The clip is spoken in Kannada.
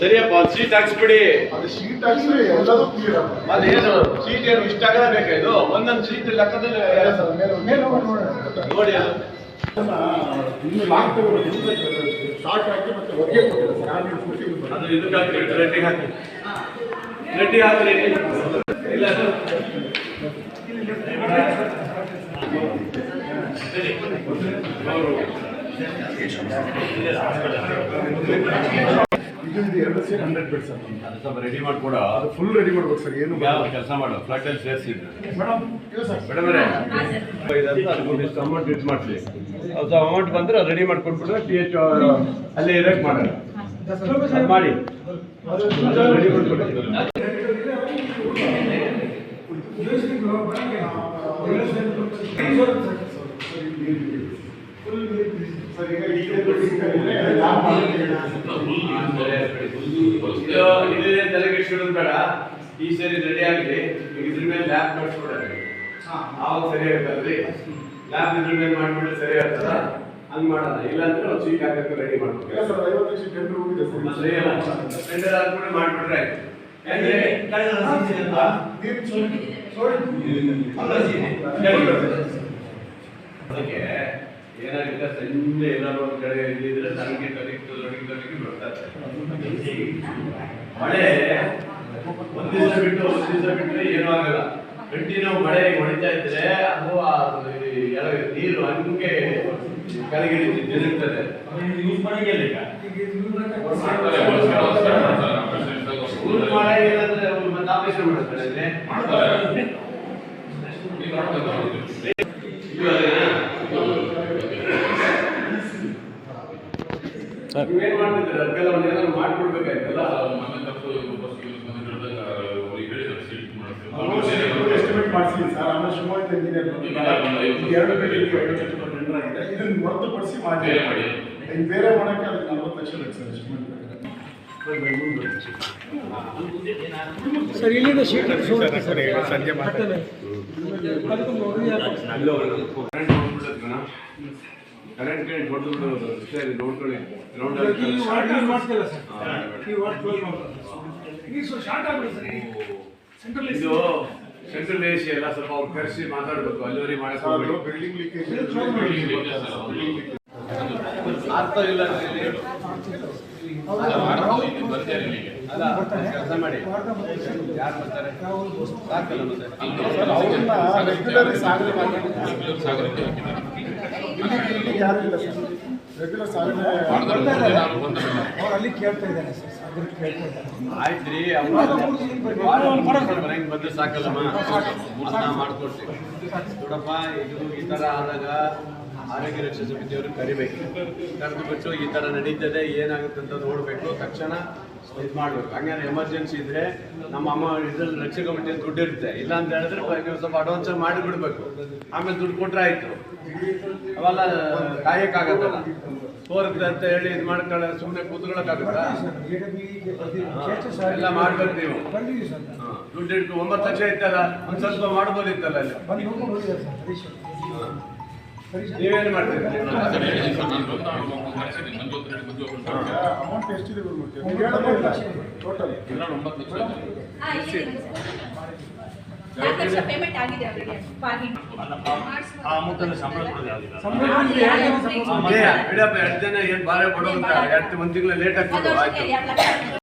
ಸರಿಯಪ್ಪ ಸೀಟ್ ಹಾಕ್ಸ್ಬಿಡಿ. ಅದು ಶೀಟ್ ಹಾಕ್ಸ್ರೆ ಎಲ್ಲದೂ ಕ್ಲಿಯರ್ ಅಪ್ಪ ಅದೇನು ಸೀಟ್ ಏನು ಇಷ್ಟ ಆಗಲ್ಲ ಬೇಕಾ ಇದು? ಒಂದೊಂದು ಸೀಟ್ ಲೆಕ್ಕದಲ್ಲಿ ನೋಡಿ ಅದು. ಶಾರ್ಟ್ ಹಾಕಿ ಮತ್ತೆ ಹೊರಗೆ ಕೊಟ್ಟಿಲ್ಲ ಸರ್. ಅದು ಇದಕ್ಕೆ ಹಾಕಿ. ರೆಡ್ಡಿ ಹಾಕ್ರಿ ಇಲ್ಲ ಇದು ಇದು ಎರಡು ಸೇರಿ ಹಂಡ್ರೆಡ್ ಬೆಡ್ ಸರ್ ಅದು ಸ್ವಲ್ಪ ರೆಡಿ ಮಾಡ್ಕೊಡ. ಅದು ಫುಲ್ ರೆಡಿ ಮಾಡ್ಬೇಕು ಸರ್ ಏನು ಯಾವ ಕೆಲಸ ಮಾಡು ಅಲ್ಲಿ ಸೇರಿಸಿದ್ರು ಮೇಡಮ್ ಮೇಡಮ್ ಅಮೌಂಟ್ ಅದು ಅಮೌಂಟ್ ಬಂದ್ರೆ ರೆಡಿ ಮಾಡ್ಕೊಟ್ಬಿಟ್ರೆ ಟಿ ಎಚ್ ಅಲ್ಲೇ ಇರಕ್ಕೆ ಮಾಡೋಣ. ಮಾಡಿ. ರೆಡಿ ಸರ್ ಈಗ ಈ ಕಡೆ ಈ ಕಡೆ ಇದೆ, ಲಾಕ್ ಮಾಡಿದ್ರೆ ಇದು ಇದೇ ತಲೆಗೆ ಇಟ್ಕೊಳ್ಳೋದು ಬೇಡ ಈ ಸರಿ ರೆಡಿ ಆಗಲಿ ಈಗ ಇದ್ರ ಮೇಲೆ ಲ್ಯಾಬ್ ಮಾಡಿಸ್ಬಿಡೋದು ಆವಾಗ ಸರಿ ಆಗ್ತದ್ರಿ ಲ್ಯಾಬ್ ಇದ್ರ ಮೇಲೆ ಮಾಡ್ಬಿಟ್ರೆ ಸರಿ ಆಗ್ತದ ಹಂಗ್ ಮಾಡೋಣ ಇಲ್ಲಾಂದ್ರೆ ಒಂದು ಸೀಟ್ ಹಾಕಕ್ಕೆ ರೆಡಿ ಇಲ್ಲ ಮಾಡ್ಬೇಕು ಐವತ್ತು ಲಕ್ಷ ಸರ್ ಮತ್ತೆ ಟೆಂಡರ್ ಆದ್ಮೇಲೆ ಮಾಡ್ಬಿಟ್ರೆ ಆಯ್ತು ಅದಕ್ಕೆ ಏನಾಗುತ್ತೆ ಸಂಜೆ ಏನಾದ್ರು ಒಂದ್ ಕಡೆ ಇಲ್ಲಿದ್ರೆ ನನಗೆ ತಲೆಗೆ ತೊಡಗಿ ತೊಡಗಿ ಬರ್ತಾರೆ ಮಳೆ ಒಂದ್ ದಿವಸ ಬಿಟ್ಟು ಒಂದ್ ದಿವಸ ಬಿಟ್ಟರೆ ಏನೂ ಆಗಲ್ಲ. ಕಂಟಿನ್ಯೂ ಮಳೆ ಹೊಡಿತಾ ಇದ್ರೆ ಅದು ನೀರು ಅಂಗೆ ಕೆಳಗೆ ಮಾಡಿದ್ರೆ ಊರ್ ಮಳೆ ಏನಂದ್ರೆ ಅವ್ರು ಮತ್ತೆ ಆಪರೇಷನ್ ಮಾಡ್ತಾರೆ. ಅಲ್ಲಿ. ನೀವೇನ್ ಮಾಡ್ತಿದ್ದೀರ? ಅದಕ್ಕೆಲ್ಲ ಒಂದ್ ಏನಾದ್ರು ಮಾಡ್ಕೊಡ್ಬೇಕಾಯ್ತಲ್ಲ ಎಸ್ಟಿಮೇಟ್ ಮಾಡಿಸಿ. ಸರ್. ಆಮೇಲೆ ಶಿವಮೊಗ್ಗ ಇಂಜಿನಿಯರ್ ಎರಡು ಎರಡು ಲಕ್ಷ ಟೆಂಡರ್ ಆಗಿದೆ. ಇದನ್ನ ಹೊರತುಪಡಿಸಿ ಮಾಡಿ. ಬೇರೆ ಮಾಡಿ. ಇನ್ನು ಬೇರೆ ಮಾಡಕ್ಕೆ ಅದಕ್ಕೆ ನಲ್ವತ್ತು ಲಕ್ಷ ಬೇಕು ಸರ್ ಎಸ್ಟಿಮೇಟ್ ಸರ್ ಇಲ್ಲಿಂದ ಶೀಟ್ ಸಂಜೆ ಮಾತಾಡಿ. ಕರೆಂಟ್ ಕರೆಂಟ್ ಹೊಡೆದು ಸರಿ ನೋಡ್ಕೊಳ್ಳಿ ಗ್ರೌಂಡ್ ಇದು ಸೆಂಟ್ರಲ್ ಸಿ ಎಲ್ಲ ಸ್ವಲ್ಪ ಅವ್ರು ಕರೆಸಿ ಮಾತಾಡ್ಬೇಕು ಅಲ್ಲಿವರಿ. ಬಿಲ್ಡಿಂಗ್ ಲೀಕೇಜ್ ಅರ್ಥ ಇಲ್ಲ ಅಂದ್ರೆ ಇಲ್ಲಿ. ಅಲ್ಲ ಕೆಲಸ ಮಾಡಿ. ಯಾರು ಬರ್ತಾರೆ? ಸಾಕಲ್ಲ ಮತ್ತೆ. ಸರ್ ಅವ್ರು ಅಲ್ಲಿ ಕೇಳ್ತಾ ಇದ್ದಾರೆ ಸರ್? ಕೇಳ್ತಾ ಇದ್ದಾರೆ ಹೆಂಗ್ ಬಂದ್ರೆ ಸಾಕಲ್ಲಮ್ಮ ಮಾಡ್ಕೊಡ್ತೀವಿ ನೋಡಪ್ಪ ಇದು ಈ ತರ ಆದಾಗ ಆರೋಗ್ಯ ರಕ್ಷಾ ಸಮಿತಿಯವರು ಕರಿಬೇಕು. ಕರೆದು ಬಿಟ್ಟು ಈ ತರ ನಡೀತದೆ ಏನಾಗುತ್ತೆ ಅಂತ ನೋಡಬೇಕು. ತಕ್ಷಣ ಇದು ಮಾಡಬೇಕು. ಹಂಗಾರೆ ಎಮರ್ಜೆನ್ಸಿ ಇದ್ರೆ ನಮ್ಮ ಅಮ್ಮ ಇದ್ರಲ್ಲಿ ರಕ್ಷಾ ಕಮಿಟಿ ದುಡ್ಡು ಇರುತ್ತೆ. ಇಲ್ಲ ಅಂತ ಹೇಳಿದ್ರೆ ನೀವು ಸ್ವಲ್ಪ ಅಡ್ವಾನ್ಸ್ ಮಾಡಿ ಬಿಡ್ಬೇಕು. ಆಮೇಲೆ ದುಡ್ಡು ಕೊಟ್ಟರೆ ಆಯಿತು. ಅವೆಲ್ಲ ಕಾಯಕ್ಕಾಗತ್ತಲ್ಲ. ತೋರುತ್ತೆ ಅಂತ ಹೇಳಿ ಇದು ಮಾಡ್ಕೊಳ್ಳ ಸುಮ್ಮನೆ ಕೂತ್ಕೊಳ್ಳೋಕ್ಕಾಗತ್ತಾ? ಎಲ್ಲ ಮಾಡ್ಬೇಕು ನೀವು. ದುಡ್ಡು ಇಟ್ಟು ಒಂಬತ್ತು ಲಕ್ಷ ಇತ್ತಲ್ಲ ಒಂದು ಸ್ವಲ್ಪ ಮಾಡ್ಬೋದಿತ್ತಲ್ಲ ಅಲ್ಲಿ. ನೀವೇನು ಮಾಡ್ತೀರಿ? ಅಮೌಂಟ್ ಎಷ್ಟಿದೆ ಟೋಟಲ್ ಬಿಡಪ್ಪ ಎರಡು ಜನ ಏನ್ ಬಾರೆ ಕೊಡೋ ಅಂತ ಎರಡು ಒಂದ್ ತಿಂಗಳು ಲೇಟ್ ಆಗ್ತದೆ